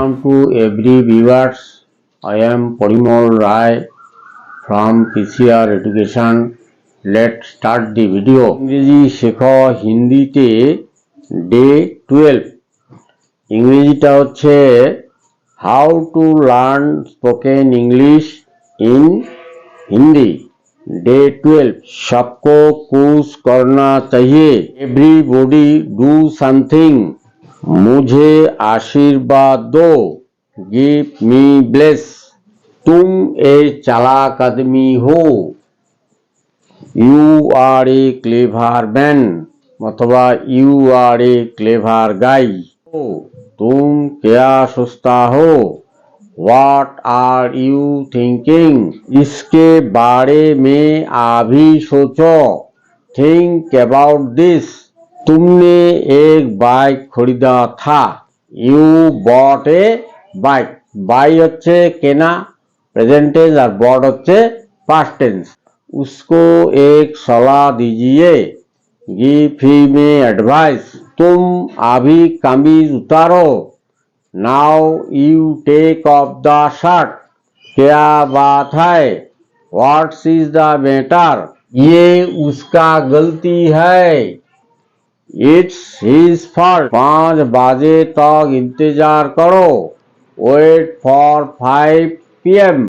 every viewers. I am Parimal Rai from PCR Education. Let's start the video. ইংরেজি শেখো হিন্দিতে day twelve ইংরেজিটা হচ্ছে how to learn spoken English in Hindi day twelve सबको कुछ करना चाहिए एवरीबॉडी डू समथिंग मुझे आशीर्वाद दो गिव मी ब्लेस तुम एक चालाक आदमी हो you are a clever man अथवा you are a clever guy तुम क्या सोचता हो व्हाट आर यू थिंकिंग इसके बारे में अभी सोचो थिंक अबाउट दिस तुमने एक बाइक खरीदा था you bought a bike buy হচ্ছে কেনা প্রেজেন্ট টেন্স আর বট হচ্ছে পাস্ট টেন্স उसको एक सलाह दीजिए गिव हिम एडवाइस तुम अभी कमीज उतारो now you take off the shirt क्या बात है व्हाट्स इज द मैटर ये उसका गलती है इट्स हिज फॉल्ट पाँच बजे तक इंतज़ार करो वेट फॉर फाइव पीएम